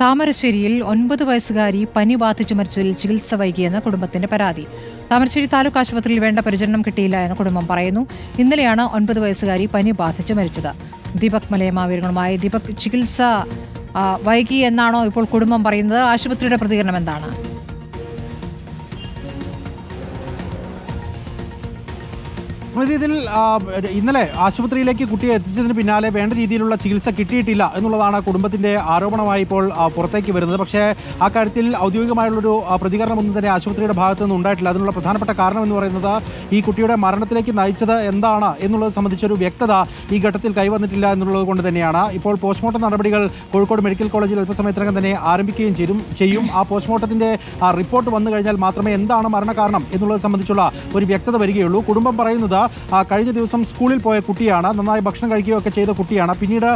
താമരശ്ശേരിയിൽ ഒൻപത് വയസ്സുകാരി പനി ബാധിച്ചു മരിച്ചതിൽ ചികിത്സ വൈകിയെന്ന് കുടുംബത്തിന്റെ പരാതി. താമരശ്ശേരി താലൂക്ക് ആശുപത്രിയിൽ വേണ്ട പരിചരണം കിട്ടിയില്ല എന്ന് കുടുംബം പറയുന്നു. ഇന്നലെയാണ് ഒൻപത് വയസ്സുകാരി പനി ബാധിച്ചു മരിച്ചത്. ദീപക് മലയമ്മ വിവരങ്ങളുമായി ദീപക് ചികിത്സ വൈകി എന്നാണോ ഇപ്പോൾ കുടുംബം പറയുന്നത്? ആശുപത്രിയുടെ പ്രതികരണം എന്താണ്? സ്മൃതി ഇതിൽ ഇന്നലെ ആശുപത്രിയിലേക്ക് കുട്ടിയെ എത്തിച്ചതിന് പിന്നാലെ വേണ്ട രീതിയിലുള്ള ചികിത്സ കിട്ടിയിട്ടില്ല എന്നുള്ളതാണ് കുടുംബത്തിന്റെ ആരോപണമായി ഇപ്പോൾ പുറത്തേക്ക് വരുന്നത്. പക്ഷേ ആ കാര്യത്തിൽ ഔദ്യോഗികമായുള്ളൊരു പ്രതികരണം പ്രതികരണമൊന്നും തന്നെ ആശുപത്രിയുടെ ഭാഗത്തു നിന്ന് ഉണ്ടായിട്ടില്ല. അതിനുള്ള പ്രധാനപ്പെട്ട കാരണം എന്ന് പറയുന്നത് ഈ കുട്ടിയുടെ മരണത്തിലേക്ക് നയിച്ചത് എന്താണ് എന്നുള്ളത് സംബന്ധിച്ചൊരു വ്യക്തത ഈ ഘട്ടത്തിൽ കൈവന്നിട്ടില്ല എന്നുള്ളത് കൊണ്ട് തന്നെയാണ്. ഇപ്പോൾ പോസ്റ്റ്മോർട്ടം നടപടികൾ കോഴിക്കോട് മെഡിക്കൽ കോളേജിൽ അല്പസമയത്തിനകം തന്നെ ആരംഭിക്കുകയും ചെയ്യും ചെയ്യും. ആ പോസ്റ്റ്മോർട്ടത്തിന്റെ റിപ്പോർട്ട് വന്നു കഴിഞ്ഞാൽ മാത്രമേ എന്താണ് മരണകാരണം എന്നുള്ളത് സംബന്ധിച്ചുള്ള ഒരു വ്യക്തത വരികയുള്ളൂ. കുടുംബം പറയുന്നത് കഴിഞ്ഞ ദിവസം സ്കൂളിൽ പോയ കുട്ടിയാണ്. നന്നായി ഭക്ഷണം കഴിക്കുകയൊക്കെ ചെയ്ത കുട്ടിയാണ്. പിന്നീട്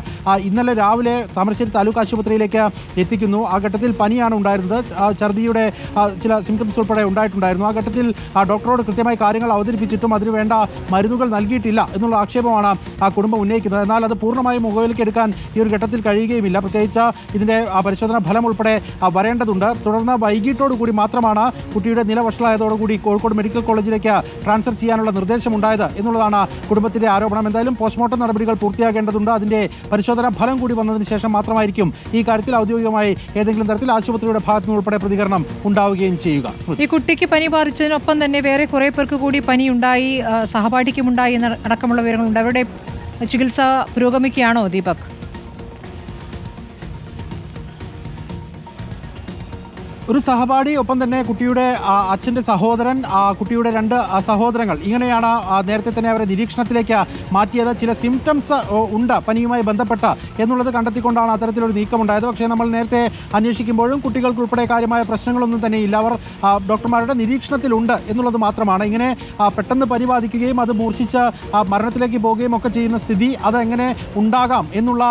ഇന്നലെ രാവിലെ താമരശ്ശേരി താലൂക്ക് ആശുപത്രിയിലേക്ക് എത്തിക്കുന്നു. ആ ഘട്ടത്തിൽ പനിയാണ് ഉണ്ടായിരുന്നത്. ഛർദിയുടെ ചില സിംറ്റംസ് ഉൾപ്പെടെ ഉണ്ടായിട്ടുണ്ടായിരുന്നു. ആ ഘട്ടത്തിൽ ഡോക്ടറോട് കൃത്യമായി കാര്യങ്ങൾ അവതരിപ്പിച്ചിട്ടും അതിന് വേണ്ട മരുന്നുകൾ നൽകിയിട്ടില്ല എന്നുള്ള ആക്ഷേപമാണ് ആ കുടുംബം ഉന്നയിക്കുന്നത്. എന്നാൽ അത് പൂർണമായും മുഖവിലേക്ക് എടുക്കാൻ ഈ ഒരു ഘട്ടത്തിൽ കഴിയുകയുമില്ല. പ്രത്യേകിച്ച് ഇതിന്റെ ആ, പരിശോധനാ ഫലം ഉൾപ്പെടെ വരേണ്ടതുണ്ട്. തുടർന്ന് വൈകിട്ടോടുകൂടി മാത്രമാണ് കുട്ടിയുടെ നില വഷളായതോടുകൂടി കോഴിക്കോട് മെഡിക്കൽ കോളേജിലേക്ക് ട്രാൻസ്ഫർ ചെയ്യാനുള്ള നിർദ്ദേശമുണ്ടായത്. എന്നുള്ളതാണ് കുടുംബത്തിന്റെ ആരോപണം. എന്തായാലും പോസ്റ്റ്മോർട്ടം നടപടികൾ പൂർത്തിയാകേണ്ടതുണ്ട്. അതിന്റെ പരിശോധനാ ഫലം കൂടി വന്നതിന് ശേഷം മാത്രമായിരിക്കും ഈ കാര്യത്തിൽ ഔദ്യോഗികമായി ഏതെങ്കിലും തരത്തിൽ ആശുപത്രിയുടെ ഭാഗത്തു നിന്ന് ഉൾപ്പെടെ പ്രതികരണം ഉണ്ടാവുകയും ചെയ്യുക. ഈ കുട്ടിക്ക് പനി ബാധിച്ചതിനൊപ്പം തന്നെ വേറെ കുറെ പേർക്ക് കൂടി പനി ഉണ്ടായി സഹപാഠിക്കും ഉണ്ടായി അടക്കമുള്ള വിവരങ്ങളുണ്ട്. അവരുടെ ചികിത്സ പുരോഗമിക്കുകയാണോ ദീപക്? ഒരു സഹപാഠി ഒപ്പം തന്നെ കുട്ടിയുടെ അച്ഛന്റെ സഹോദരൻ കുട്ടിയുടെ രണ്ട് സഹോദരങ്ങൾ. ഇങ്ങനെയാണ് നേരത്തെ തന്നെ അവരെ നിരീക്ഷണത്തിലേക്ക് മാറ്റിയത്. ചില സിംറ്റംസ് ഉണ്ട് പനിയുമായി ബന്ധപ്പെട്ട എന്നുള്ളത് കണ്ടെത്തിക്കൊണ്ടാണ് അത്തരത്തിലൊരു നീക്കമുണ്ടായത്. പക്ഷേ നമ്മൾ നേരത്തെ അന്വേഷിക്കുമ്പോഴും കുട്ടികൾക്ക് ഉൾപ്പെടെ കാര്യമായ പ്രശ്നങ്ങളൊന്നും തന്നെ ഇല്ല. അവർ ഡോക്ടർമാരുടെ നിരീക്ഷണത്തിലുണ്ട് എന്നുള്ളത് മാത്രമാണ്. ഇങ്ങനെ പെട്ടെന്ന് പനി ബാധിക്കുകയും അത് മൂർച്ഛിച്ച് മരണത്തിലേക്ക് പോവുകയും ഒക്കെ ചെയ്യുന്ന സ്ഥിതി അതെങ്ങനെ ഉണ്ടാകാം എന്നുള്ള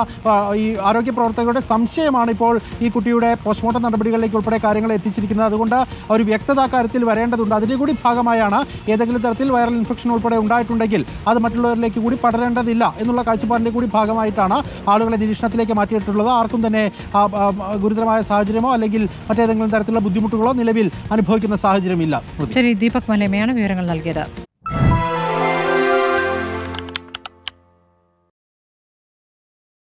ഈ ആരോഗ്യ പ്രവർത്തകരുടെ സംശയമാണ് ഇപ്പോൾ ഈ കുട്ടിയുടെ പോസ്റ്റ്മോർട്ടം നടപടികളിലേക്ക് ഉൾപ്പെടെ കാര്യങ്ങൾ എത്തിച്ചിരിക്കുന്നത്. അതുകൊണ്ട് ഒരു വ്യക്തത കാര്യത്തിൽ വരേണ്ടതുണ്ട്. അതിന്റെ കൂടി ഭാഗമായാണ് ഏതെങ്കിലും തരത്തിൽ വൈറൽ ഇൻഫെക്ഷൻ ഉൾപ്പെടെ ഉണ്ടായിട്ടുണ്ടെങ്കിൽ അത് മറ്റുള്ളവരിലേക്ക് കൂടി പടരേണ്ടതില്ല എന്നുള്ള കാഴ്ചപ്പാടിന്റെ കൂടി ഭാഗമായിട്ടാണ് ആളുകളെ നിരീക്ഷണത്തിലേക്ക് മാറ്റിയിട്ടുള്ളത്. ആർക്കും തന്നെ ഗുരുതരമായ സാഹചര്യമോ അല്ലെങ്കിൽ മറ്റേതെങ്കിലും തരത്തിലുള്ള ബുദ്ധിമുട്ടുകളോ നിലവിൽ അനുഭവിക്കുന്ന സാഹചര്യമില്ല. ശരി ദീപക് മലേമയാണ് വിവരങ്ങൾ നൽകിയത്.